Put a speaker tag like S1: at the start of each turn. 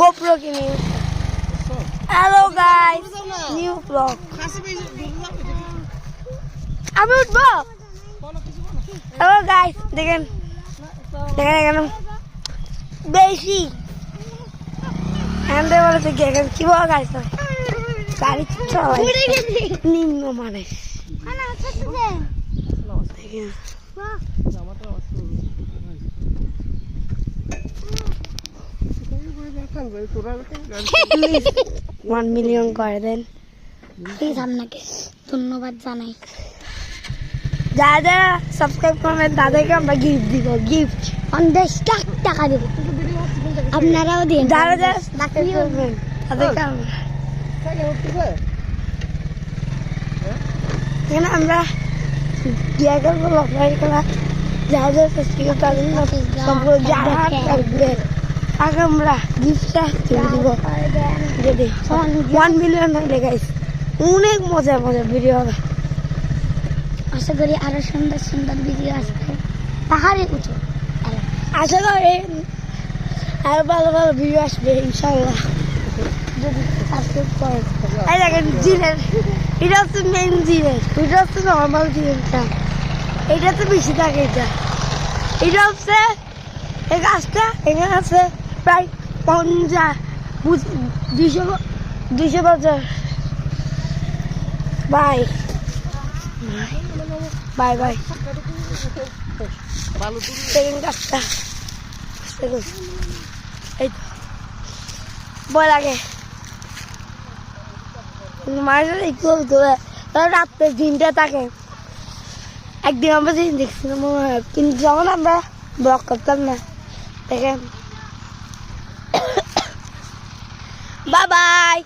S1: GoPro কিনি। Hello guys new blog আমি উঠবো? হ্যালো গাইস দেখেন। দেখেন এখানে বেশি। বলেছে কি, এখানে কি বড় গাড়ি চলে গাড়ি চলাই নিম্ন মানে দেখেন। ওয়ান মিলিয়ন করে দেন
S2: প্লিজ আপনাকে ধন্যবাদ জানাই।
S1: যারা যারা সাবস্ক্রাইব করবেন তাদেরকে আমরা গিফট দিব গিফট
S2: পঞ্চাশ লাখ টাকা দেবো। আপনারাও দিন
S1: যারা যারা সাবস্ক্রাইব করবেন তাদেরকে আমরা। এখানে আমরা গিয়া করব লফারি খেলা যারা যারা সাবস্ক্রাইব তাদের সম্পূর্ণ যারা থাকবে। আগে আমরা গিফটটা তুলে দিব। যদি ওয়ান মিলিয়ন হলে গাইস অনেক মজা মজা ভিডিও হবে।
S2: আশা করি আরও সুন্দর সুন্দর ভিডিও আসবে। পাহাড়ে উঠে।
S1: আশা করি আরও ভালো ভালো ভিডিও আসবে ইনশাল্লাহ যদি সাবস্ক্রাইব করেন এই দেখেন জিনের। এটা হচ্ছে মেন জিনের। এটা হচ্ছে নর্মাল জিনেরটা এটা তো বেশি থাকে এটা। এটা হচ্ছে এই গাছটা এখানে আছে প্রায় পঞ্চাশ দুইশো দুইশো বছর। বাই। Bye bye. লাগে তারা রাত্রে দিনটা থাকে। একদিন আমরা দিন দেখছিলাম কিন্তু যখন আমরা ব্লক করতাম না, দেখেন। Bye bye